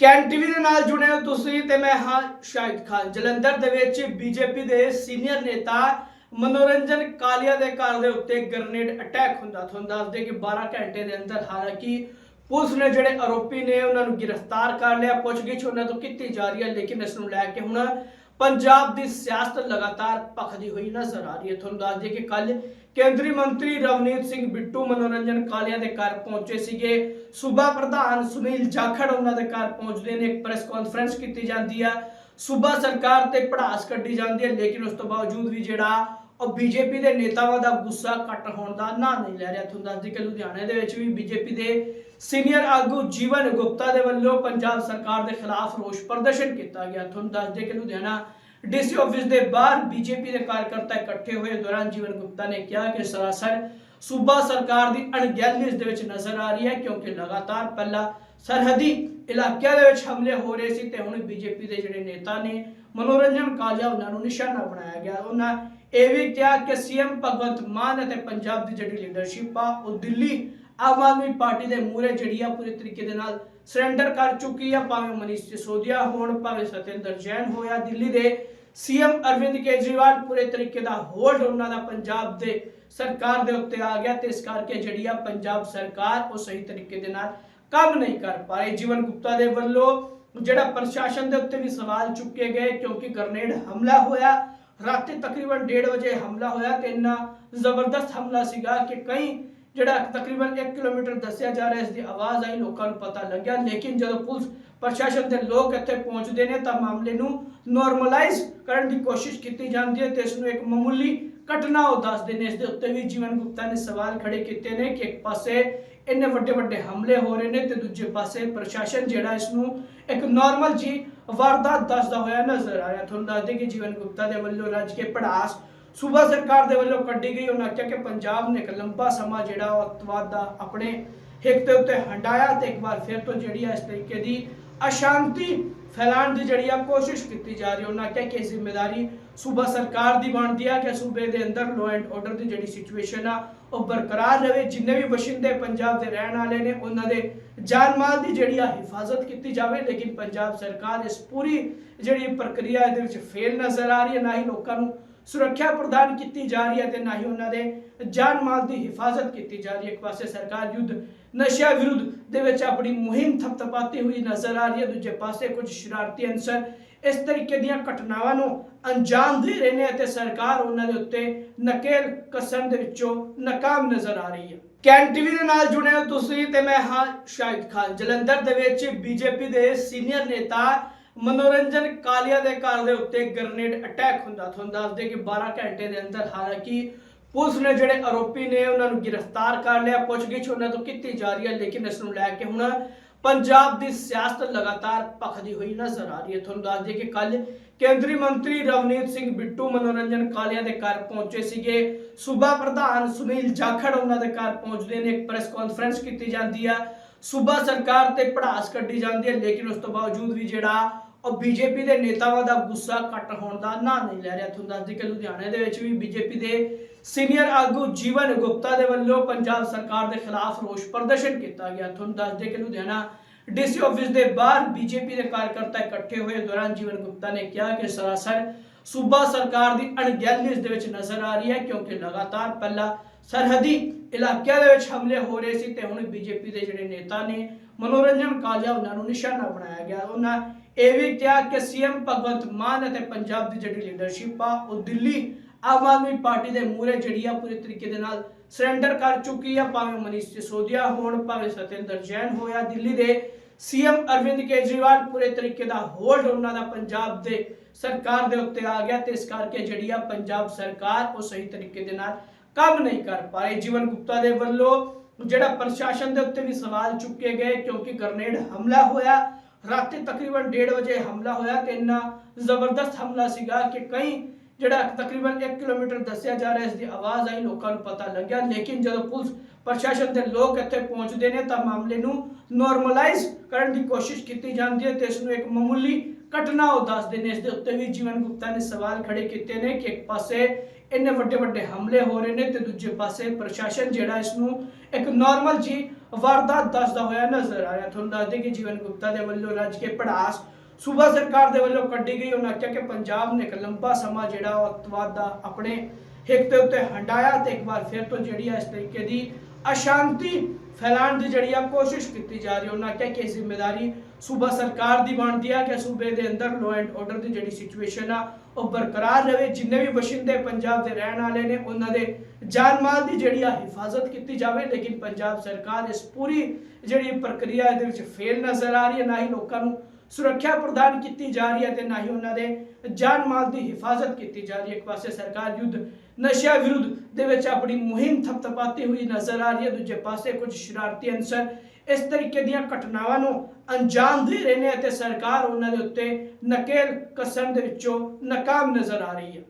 Can TV ਦੇ ਨਾਲ ਜੁੜੇ ਹੋ ਤੁਸੀਂ ਤੇ ਮੈਂ ਹਾਂ ਸ਼ਾਹਿਦ ਖਾਨ। ਜਲੰਧਰ ਦੇ ਵਿੱਚ ਬੀਜੇਪੀ ਦੇ ਸੀਨੀਅਰ ਨੇਤਾ ਮਨੋਰੰਜਨ ਕਾਲੀਆ ਦੇ ਘਰ ਦੇ ਉੱਤੇ ਗ੍ਰਨੇਡ ਅਟੈਕ ਹੁੰਦਾ। ਤੁਹਾਨੂੰ ਦੱਸਦੇ ਕਿ 12 ਘੰਟੇ ਦੇ ਅੰਦਰ ਹਾਲਾਂਕਿ ਪੁਲਿਸ ਨੇ ਜਿਹੜੇ ਆਰੋਪੀ ਨੇ ਉਹਨਾਂ ਨੂੰ ਗ੍ਰਿਫਤਾਰ ਕਰ ਲਿਆ। ਪੁੱਛਗਿੱਛ ਉਹਨਾਂ ਤੋਂ ਕੀਤੀ ਜਾ ਰਹੀ ਹੈ, ਲੇਕਿਨ ਇਸ ਨੂੰ ਲੈ ਕੇ ਹੁਣ ਪੰਜਾਬ ਦੀ ਸਿਆਸਤ ਲਗਾਤਾਰ ਭਖਦੀ ਹੋਈ ਨਜ਼ਰ ਆ ਰਹੀ ਹੈ। ਤੁਹਾਨੂੰ ਦੱਸ ਦਈਏ ਕਿ ਕੱਲ ਕੇਂਦਰੀ ਮੰਤਰੀ ਰਵਨੀਤ ਸਿੰਘ ਬਿੱਟੂ ਮਨੋਰੰਜਨ ਕਾਲੀਆ ਦੇ ਘਰ ਪਹੁੰਚੇ ਸੀਗੇ। ਸੂਬਾ ਪ੍ਰਧਾਨ ਸੁਨੀਲ ਜਾਖੜ ਉਹਨਾਂ ਦੇ ਘਰ ਪਹੁੰਚਦੇ ਨੇ। ਇੱਕ ਪ੍ਰੈਸ ਕਾਨਫਰੰਸ ਕੀਤੀ ਜਾਂਦੀ ਆ। ਸੂਬਾ ਸਰਕਾਰ ਤੇ ਪੜਾਸ ਕੱਢੀ ਜਾਂਦੀ ਹੈ, ਲੇਕਿਨ ਉਸ ਤੋਂ ਬਾਵਜੂਦ ਵੀ ਜਿਹੜਾ ਉਹ ਬੀਜੇਪੀ ਦੇ ਨੇਤਾਵਾਂ ਦਾ ਗੁੱਸਾ ਘੱਟ ਹੋਣ ਦਾ ਨਾਂ ਨਹੀਂ ਲੈ ਰਿਹਾ। ਤੁਹਾਨੂੰ ਦੱਸ ਦਈਏ ਕਿ ਲੁਧਿਆਣੇ ਦੇ ਵਿੱਚ ਵੀ ਬੀਜੇਪੀ ਦੇ ਸੀਨੀਅਰ ਆਗੂ ਜੀਵਨ ਗੁਪਤਾ ਦੇ ਵੱਲੋਂ ਪੰਜਾਬ ਸਰਕਾਰ ਦੇ ਖਿਲਾਫ ਰੋਸ ਪ੍ਰਦਰਸ਼ਨ ਕੀਤਾ ਗਿਆ। ਤੁਹਾਨੂੰ ਦੱਸ ਦਈਏ ਕਿ ਲੁਧਿਆਣਾ ਡੀਸੀ ਆਫਿਸ ਦੇ ਬਾਹਰ ਬੀਜੇਪੀ ਦੇ ਕਾਰਜਕਰਤਾ ਇਕੱਠੇ ਹੋਏ ਦੌਰਾਨ ਜੀਵਨ ਗੁਪਤਾ ਨੇ ਕਿਹਾ ਕਿ ਸਰਾਸਰ ਸੂਬਾ ਸਰਕਾਰ ਦੀ ਅਣਗਹਿਲੀ ਇਸ ਦੇ ਵਿੱਚ ਨਜ਼ਰ ਆ ਰਹੀ ਹੈ ਕਿਉਂਕਿ ਲਗਾਤਾਰ ਪਹਿਲਾਂ ਸਰਹੱਦੀ ਇਲਾਕਿਆਂ ਦੇ ਵਿੱਚ ਹਮਲੇ ਹੋ ਰਹੇ ਸੀ ਤੇ ਹੁਣ ਬੀਜੇਪੀ ਦੇ ਜਿਹੜੇ ਨੇਤਾ ਨੇ ਮਨੋਰੰਜਨ ਕਾਲੀਆ ਉਹਨਾਂ ਨੂੰ ਨਿਸ਼ਾਨਾ ਬਣਾਇਆ ਗਿਆ। ਉਹਨਾਂ ਇਹ ਵੀ ਕਿਹਾ ਕਿ ਸੀਐਮ ਭਗਵੰਤ ਮਾਨ ਅਤੇ ਪੰਜਾਬ ਦੀ ਜਿਹੜੀ ਲੀਡਰਸ਼ਿਪ ਆ, ਉਹ ਦਿੱਲੀ ਆਮ ਆਦਮੀ ਪਾਰਟੀ ਦੇ ਮੂਹਰੇ ਜਿਹੜੀ ਆ ਪੂਰੇ ਤਰੀਕੇ ਦੇ ਨਾਲ ਸਰੈਂਡਰ ਕਰ ਚੁੱਕੀ ਆ, ਭਾਵੇਂ ਮਨੀਸ਼ ਸਿਸੋਦੀਆ ਹੋਣ, ਭਾਵੇਂ ਸਤਿੰਦਰ ਜੈਨ ਹੋਇਆ ਦਿੱਲੀ ਦੇ ਸੀਐਮ ਅਰਵਿੰਦ ਕੇਜਰੀਵਾਲ ਪੂਰੇ ਤਰੀਕੇ ਦਾ ਹੋਲਡ ਉਹਨਾਂ ਦਾ ਪੰਜਾਬ ਦੇ ਸਰਕਾਰ ਦੇ ਉੱਤੇ ਆ ਗਿਆ ਤੇ ਇਸ ਕਰਕੇ ਜਿਹੜੀ ਆ ਪੰਜਾਬ ਸਰਕਾਰ ਉਹ ਸਹੀ ਤਰੀਕੇ ਦੇ ਨਾਲ ਕੰਮ ਨਹੀਂ ਕਰ ਪਾ ਰਹੀ। ਜੀਵਨ ਗੁਪਤਾ ਦੇ ਵੱਲੋਂ ਜਿਹੜਾ ਪ੍ਰਸ਼ਾਸਨ ਦੇ ਉੱਤੇ ਵੀ ਸਵਾਲ ਚੁੱਕੇ ਗਏ ਕਿਉਂਕਿ ਗ੍ਰਨੇਡ ਹਮਲਾ ਹੋਇਆ, ਰਾਤੀ ਤਕਰੀਬਨ 1:30 ਵਜੇ ਹਮਲਾ ਹੋਇਆ ਤੇ ਇੰਨਾ ਜ਼ਬਰਦਸਤ ਹਮਲਾ ਸੀਗਾ ਕਿ ਕਈ ਜਿਹੜਾ ਤਕਰੀਬਨ 1 ਕਿਲੋਮੀਟਰ ਦੱਸਿਆ ਜਾ ਰਿਹਾ, ਇਸ ਦੀ ਆਵਾਜ਼ ਆਈ, ਲੋਕਾਂ ਨੂੰ ਪਤਾ ਲੱਗਿਆ। ਲੇਕਿਨ ਜਦੋਂ ਪੁਲਿਸ, ਪ੍ਰਸ਼ਾਸਨ ਦੇ ਲੋਕ ਇੱਥੇ ਪਹੁੰਚਦੇ ਨੇ ਤਾਂ ਮਾਮਲੇ ਨੂੰ ਨਾਰਮਲਾਈਜ਼ ਕਰਨ ਦੀ ਕੋਸ਼ਿਸ਼ ਕੀਤੀ ਜਾਂਦੀ ਹੈ ਤੇ ਇਸ ਨੂੰ ਇੱਕ ਮਾਮੂਲੀ ਘਟਨਾ ਉਹ ਦੱਸਦੇ ਨੇ। ਇਸ ਦੇ ਉੱਤੇ ਵੀ ਜੀਵਨ ਗੁਪਤਾ ਨੇ ਸਵਾਲ ਖੜੇ ਕੀਤੇ ਨੇ ਕਿ ਇੱਕ ਪਾਸੇ ਇੰਨੇ ਵੱਡੇ ਵੱਡੇ ਹਮਲੇ ਹੋ ਰਹੇ ਨੇ ਤੇ ਦੂਜੇ ਪਾਸੇ ਪ੍ਰਸ਼ਾਸਨ ਜਿਹੜਾ ਇਸ ਨੂੰ ਇੱਕ ਨਾਰਮਲ ਜੀ ਵਾਰਦਾਤ ਦੱਸਦਾ ਹੋਇਆ ਨਜ਼ਰ ਆ ਰਿਹਾ। ਤੁਹਾਨੂੰ ਦੱਸਦੇ ਕਿ ਜੀਵਨ ਗੁਪਤਾ ਦੇ ਵੱਲੋਂ ਰੱਜ ਕੇ ਪੜਾਸ ਸੂਬਾ ਸਰਕਾਰ ਦੇ ਵੱਲੋਂ ਕੱਢੀ ਗਈ। ਉਹਨਾਂ ਕਿਹਾ ਕਿ ਪੰਜਾਬ ਨੇ ਇੱਕ ਲੰਬਾ ਸਮਾਂ ਜਿਹੜਾ ਉਹ ਅੱਤਵਾਦ ਦਾ ਆਪਣੇ ਹਿੱਕ ਦੇ ਉੱਤੇ ਹੰਡਾਇਆ ਤੇ ਇੱਕ ਵਾਰ ਫਿਰ ਤੋਂ ਜਿਹੜੀ ਆ ਇਸ ਤਰੀਕੇ ਦੀ ਅਸ਼ਾਂਤੀ ਫੈਲਾਉਣ ਦੀ ਜਿਹੜੀ ਆ ਕੋਸ਼ਿਸ਼ ਕੀਤੀ ਜਾ ਰਹੀ ਹੈ ਉਹਨਾਂ ਕਿਹਾ ਕਿ ਜ਼ਿੰਮੇਵਾਰੀ ਸੂਬਾ ਸਰਕਾਰ ਦੀ ਬਣਦੀ ਆ, ਕਿ ਸੂਬੇ ਦੇ ਅੰਦਰ ਲੋ ਐਂਡ ਆਰਡਰ ਦੀ ਜਿਹੜੀ ਸਿਚੁਏਸ਼ਨ ਆ, ਉਹ ਬਰਕਰਾਰ ਰਹੇ। ਜਿੰਨੇ ਵੀ ਵਸਿੰਦੇ ਪੰਜਾਬ ਦੇ ਰਹਿਣ ਵਾਲੇ ਨੇ, ਉਹਨਾਂ ਦੇ ਜਾਨ ਮਾਲ ਦੀ ਜਿਹੜੀ ਆ ਹਿਫਾਜ਼ਤ ਕੀਤੀ ਜਾਵੇ, ਲੇਕਿਨ ਪੰਜਾਬ ਸਰਕਾਰ ਇਸ ਪੂਰੀ ਜਿਹੜੀ ਪ੍ਰਕਿਰਿਆ ਇਹਦੇ ਵਿੱਚ ਫੇਲ ਨਜ਼ਰ ਆ ਰਹੀ ਹੈ। ਨਾ ਹੀ ਲੋਕਾਂ ਨੂੰ ਸੁਰੱਖਿਆ ਪ੍ਰਦਾਨ ਕੀਤੀ ਜਾ ਰਹੀ ਹੈ ਤੇ ਨਾ ਹੀ ਉਹਨਾਂ ਦੇ ਜਾਨ ਮਾਲ ਦੀ ਹਿਫਾਜ਼ਤ ਕੀਤੀ ਜਾ ਰਹੀ ਹੈ। ਇੱਕ ਪਾਸੇ ਸਰਕਾਰ ਯੁੱਧ ਨਸ਼ਾ ਵਿਰੁੱਧ ਦੇ ਵਿੱਚ ਆਪਣੀ ਮੁਹਿੰਮ ਥਪਥਪਾਤੀ ਹੋਈ ਨਜ਼ਰ ਆ ਰਹੀ ਹੈ। ਦੂਜੇ ਪਾਸੇ ਕੁਝ ਸ਼ਰਾਰਤੀ ਅਨਸਰ ਇਸ ਤਰੀਕੇ ਦੀਆਂ ਘਟਨਾਵਾਂ ਨੂੰ ਅੰਜਾਮ ਦੇ ਰਹੇ ਨੇ ਅਤੇ ਸਰਕਾਰ ਉਹਨਾਂ ਦੇ ਉੱਤੇ ਨਕੇਲ ਕਸਣ ਦੇ ਵਿੱਚੋਂ ਨਾਕਾਮ ਨਜ਼ਰ ਆ ਰਹੀ ਹੈ। ਕੈਨ ਟੀਵੀ ਦੇ ਨਾਲ ਜੁੜੇ ਹੋ ਤੁਸੀਂ ਤੇ ਮੈਂ ਹਾਂ ਸ਼ਾਹਿਦ ਖਾਨ। ਜਲੰਧਰ ਦੇ ਵਿੱਚ ਬੀਜੇਪੀ ਦੇ ਸੀਨੀਅਰ ਨੇਤਾ ਮਨੋਰੰਜਨ ਕਾਲੀਆ ਦੇ ਘਰ ਦੇ ਉੱਤੇ ਗ੍ਰਨੇਡ ਅਟੈਕ ਹੁੰਦਾ। ਤੁਹਾਨੂੰ ਦੱਸਦੇ ਕਿ 12 ਘੰਟੇ ਦੇ ਅੰਦਰ ਹਾਲਾਂਕਿ ਪੁਲਿਸ ਨੇ ਜਿਹੜੇ ਆਰੋਪੀ ਨੇ ਉਹਨਾਂ ਨੂੰ ਗ੍ਰਿਫਤਾਰ ਕਰ ਲਿਆ, ਪੁੱਛਗਿੱਛ ਉਹਨਾਂ ਤੋਂ ਕੀਤੀ ਜਾ ਰਹੀ ਹੈ, ਲੇਕਿਨ ਇਸ ਨੂੰ ਲੈ ਕੇ ਹੁਣ ਪੰਜਾਬ ਦੀ ਸਿਆਸਤ ਲਗਾਤਾਰ ਭਖਦੀ ਹੋਈ ਨਜ਼ਰ ਆ ਰਹੀ ਹੈ। ਤੁਹਾਨੂੰ ਦੱਸ ਦਈਏ ਕਿ ਕੱਲ ਕੇਂਦਰੀ ਮੰਤਰੀ ਰਵਨੀਤ ਸਿੰਘ ਬਿੱਟੂ ਮਨੋਰੰਜਨ ਕਾਲੀਆ ਦੇ ਘਰ ਪਹੁੰਚੇ ਸੀਗੇ। ਸੂਬਾ ਪ੍ਰਧਾਨ ਸੁਨੀਲ ਜਾਖੜ ਉਹਨਾਂ ਦੇ ਘਰ ਪਹੁੰਚਦੇ ਨੇ, ਇੱਕ ਪ੍ਰੈਸ ਕਾਨਫਰੰਸ ਕੀਤੀ ਜਾਂਦੀ ਆ। ਸੂਬਾ ਸਰਕਾਰ ਤੇ ਪੜਾਸ ਕੱਢੀ ਜਾਂਦੀ ਹੈ, ਲੇਕਿਨ ਉਸ ਤੋਂ ਬਾਵਜੂਦ ਵੀ ਜਿਹੜਾ ਉਹ ਬੀਜੇਪੀ ਦੇ ਨੇਤਾਵਾਂ ਦਾ ਗੁੱਸਾ ਘੱਟ ਹੋਣ ਦਾ ਨਾਂ ਨਹੀਂ ਲੈ ਰਿਹਾ। ਤੁਹਾਨੂੰ ਦੱਸ ਦਈਏ ਕਿ ਲੁਧਿਆਣੇ ਦੇ ਵਿੱਚ ਵੀ ਬੀਜੇਪੀ ਦੇ ਸੀਨੀਅਰ ਆਗੂ ਜੀਵਨ ਗੁਪਤਾ ਦੇ ਵੱਲੋਂ ਪੰਜਾਬ ਸਰਕਾਰ ਦੇ ਖਿਲਾਫ ਰੋਸ ਪ੍ਰਦਰਸ਼ਨ ਕੀਤਾ ਗਿਆ। ਤੁਹਾਨੂੰ ਦੱਸ ਦਈਏ ਕਿ ਲੁਧਿਆਣਾ ਡੀਸੀ ਆਫਿਸ ਦੇ ਬਾਹਰ ਬੀਜੇਪੀ ਦੇ ਕਾਰਜਕਰਤਾ ਇਕੱਠੇ ਹੋਏ ਦੌਰਾਨ ਜੀਵਨ ਗੁਪਤਾ ਨੇ ਕਿਹਾ ਕਿ ਸਰਾਸਰ ਸੂਬਾ ਸਰਕਾਰ ਦੀ ਅਣਗਹਿਲੀ ਇਸ ਦੇ ਵਿੱਚ ਨਜ਼ਰ ਆ ਰਹੀ ਹੈ ਕਿਉਂਕਿ ਲਗਾਤਾਰ ਪਹਿਲਾਂ ਸਰਹੱਦੀ ਇਲਾਕਿਆਂ ਦੇ ਵਿੱਚ ਹਮਲੇ ਹੋ ਰਹੇ ਸੀ ਤੇ ਹੁਣ ਬੀਜੇਪੀ ਦੇ ਜਿਹੜੇ ਨੇਤਾ ਨੇ, ਮਨੋਰੰਜਨ ਕਾਲੀਆ ਉਹਨਾਂ ਨੂੰ ਨਿਸ਼ਾਨਾ ਬਣਾਇਆ ਗਿਆ। ਉਹਨਾਂ ਇਹ ਵੀ ਕਿਹਾ ਕਿ ਸੀਐਮ ਭਗਵੰਤ ਮਾਨ ਅਤੇ ਪੰਜਾਬ ਦੀ ਜਿਹੜੀ ਲੀਡਰਸ਼ਿਪ ਆ, ਉਹ ਦਿੱਲੀ ਆਮ ਆਦਮੀ ਪਾਰਟੀ ਦੇ ਮੂਹਰੇ ਜਿਹੜੀ ਆ ਪੂਰੇ ਤਰੀਕੇ ਦੇ ਨਾਲ ਸਰੈਂਡਰ ਕਰ ਚੁੱਕੀ ਆ, ਭਾਵੇਂ ਮਨੀਸ਼ ਸਿਸੋਦੀਆ ਹੋਣ, ਭਾਵੇਂ ਸਤਿੰਦਰ ਜੈਨ ਹੋਇਆ ਦਿੱਲੀ ਦੇ ਸੀਐਮ ਅਰਵਿੰਦ ਕੇਜਰੀਵਾਲ ਪੂਰੇ ਤਰੀਕੇ ਦਾ ਹੋਲਡ ਉਹਨਾਂ ਦਾ ਪੰਜਾਬ ਦੇ ਸਰਕਾਰ ਦੇ ਉੱਤੇ ਆ ਗਿਆ ਤੇ ਇਸ ਕਰਕੇ ਜਿਹੜੀ ਆ ਪੰਜਾਬ ਸਰਕਾਰ ਉਹ ਸਹੀ ਤਰੀਕੇ ਦੇ ਨਾਲ ਕੰਮ ਨਹੀਂ ਕਰ ਪਾ ਰਹੀ। ਜੀਵਨ ਗੁਪਤਾ ਦੇ ਵੱਲੋਂ ਜਿਹੜਾ ਪ੍ਰਸ਼ਾਸਨ ਦੇ ਉੱਤੇ ਵੀ ਸਵਾਲ ਚੁੱਕੇ ਗਏ ਕਿਉਂਕਿ ਗ੍ਰਨੇਡ ਹਮਲਾ ਹੋਇਆ, ਰਾਤੀ ਤਕਰੀਬਨ 1:30 ਵਜੇ ਹਮਲਾ ਹੋਇਆ ਤੇ ਇੰਨਾ ਜ਼ਬਰਦਸਤ ਹਮਲਾ ਸੀਗਾ ਕਿ ਕਈ ਜਿਹੜਾ ਤਕਰੀਬਨ 1 ਕਿਲੋਮੀਟਰ ਦੱਸਿਆ ਜਾ ਰਿਹਾ ਇਸ ਦੀ ਆਵਾਜ਼ ਆਈ, ਲੋਕਾਂ ਨੂੰ ਪਤਾ ਲੱਗਿਆ। ਲੇਕਿਨ ਜਦੋਂ ਪੁਲਿਸ, ਪ੍ਰਸ਼ਾਸਨ ਦੇ ਲੋਕ ਇੱਥੇ ਪਹੁੰਚਦੇ ਨੇ, ਤਾਂ ਮਾਮਲੇ ਨੂੰ ਨਾਰਮਲਾਈਜ਼ ਕਰਨ ਦੀ ਕੋਸ਼ਿਸ਼ ਕੀਤੀ ਜਾਂਦੀ ਹੈ ਤੇ ਇਸ ਨੂੰ ਇੱਕ ਮਾਮੂਲੀ ਘਟਨਾ ਉਹ ਦੱਸਦੇ ਨੇ। ਇਸ ਦੇ ਉੱਤੇ ਵੀ ਜੀਵਨ ਗੁਪਤਾ ਨੇ ਸਵਾਲ ਖੜੇ ਕੀਤੇ ਨੇ ਕਿ ਇੱਕ ਪਾਸੇ ਇੰਨੇ ਵੱਡੇ ਵੱਡੇ ਹਮਲੇ ਹੋ ਰਹੇ ਨੇ ਤੇ ਦੂਜੇ ਪਾਸੇ ਪ੍ਰਸ਼ਾਸਨ ਜਿਹੜਾ ਇਸ ਨੂੰ ਇੱਕ ਨਾਰਮਲ ਜੀ ਵਾਰਦਾਤ ਦੱਸਦਾ ਹੋਇਆ ਨਜ਼ਰ ਆ ਰਿਹਾ। ਤੁਹਾਨੂੰ ਦੱਸਦੇ ਕਿ ਜੀਵਨ ਗੁਪਤਾ ਦੇ ਵੱਲੋਂ ਰੱਜ ਕੇ ਪੜਾਸ ਸੂਬਾ ਸਰਕਾਰ ਦੇ ਵੱਲੋਂ ਕੱਢੀ ਗਈ ਉਹਨਾਂ ਕਿਹਾ ਕਿ ਪੰਜਾਬ ਨੇ ਇੱਕ ਲੰਬਾ ਸਮਾਂ ਜਿਹੜਾ ਉਹ ਅੱਤਵਾਦ ਦਾ ਆਪਣੇ ਹਿੱਕ ਦੇ ਉੱਤੇ ਹੰਡਾਇਆ ਤੇ ਇੱਕ ਵਾਰ ਫਿਰ ਤੋਂ ਜਿਹੜੀ ਆ ਇਸ ਤਰੀਕੇ ਦੀ ਅਸ਼ਾਂਤੀ ਫੈਲਾਉਣ ਦੀ ਜਿਹੜੀ ਆ ਕੋਸ਼ਿਸ਼ ਕੀਤੀ ਜਾ ਰਹੀ ਹੈ। ਉਹਨਾਂ ਕਿਹਾ ਕਿ ਇਹ ਜ਼ਿੰਮੇਵਾਰੀ ਸੂਬਾ ਸਰਕਾਰ ਦੀ ਬਣਦੀ ਆ ਕਿ ਸੂਬੇ ਦੇ ਅੰਦਰ ਲੋ ਐਂਡ ਆਰਡਰ ਦੀ ਜਿਹੜੀ ਸਿਚੁਏਸ਼ਨ ਆ, ਉਹ ਬਰਕਰਾਰ ਰਹੇ। ਜਿੰਨੇ ਵੀ ਵਸਿੰਦੇ ਪੰਜਾਬ ਦੇ ਰਹਿਣ ਵਾਲੇ ਨੇ, ਉਹਨਾਂ ਦੇ ਜਾਨ ਮਾਲ ਦੀ ਜਿਹੜੀ ਆ ਹਿਫਾਜ਼ਤ ਕੀਤੀ ਜਾਵੇ। ਲੇਕਿਨ ਪੰਜਾਬ ਸਰਕਾਰ ਇਸ ਪੂਰੀ ਜਿਹੜੀ ਪ੍ਰਕਿਰਿਆ ਇਹਦੇ ਵਿੱਚ ਫੇਲ ਨਜ਼ਰ ਆ ਰਹੀ ਹੈ। ਨਾ ਹੀ ਲੋਕਾਂ ਨੂੰ ਸੁਰੱਖਿਆ ਪ੍ਰਦਾਨ ਕੀਤੀ ਜਾ ਰਹੀ ਹੈ ਤੇ ਨਾ ਹੀ ਉਹਨਾਂ ਦੇ ਜਾਨ ਮਾਲ ਦੀ ਹਿਫਾਜ਼ਤ ਕੀਤੀ ਜਾ ਰਹੀ ਹੈ। ਇੱਕ ਪਾਸੇ ਸਰਕਾਰ ਯੁੱਧ ਨਸ਼ਿਆਂ ਵਿਰੁੱਧ ਦੇ ਵਿੱਚ ਆਪਣੀ ਮੁਹਿੰਮ ਥਪਥਪਾਤੀ ਹੋਈ ਨਜ਼ਰ ਆ ਰਹੀ ਹੈ, ਦੂਜੇ ਪਾਸੇ ਕੁਝ ਸ਼ਰਾਰਤੀ ਅਨਸਰ ਇਸ ਤਰੀਕੇ ਦੀਆਂ ਘਟਨਾਵਾਂ ਨੂੰ ਅੰਜਾਮ ਦੇ ਰਹੇ ਨੇ ਅਤੇ ਸਰਕਾਰ ਉਹਨਾਂ ਦੇ ਉੱਤੇ ਨਕੇਲ ਕਸਣ ਦੇ ਵਿੱਚੋਂ ਨਾਕਾਮ ਨਜ਼ਰ ਆ ਰਹੀ ਹੈ।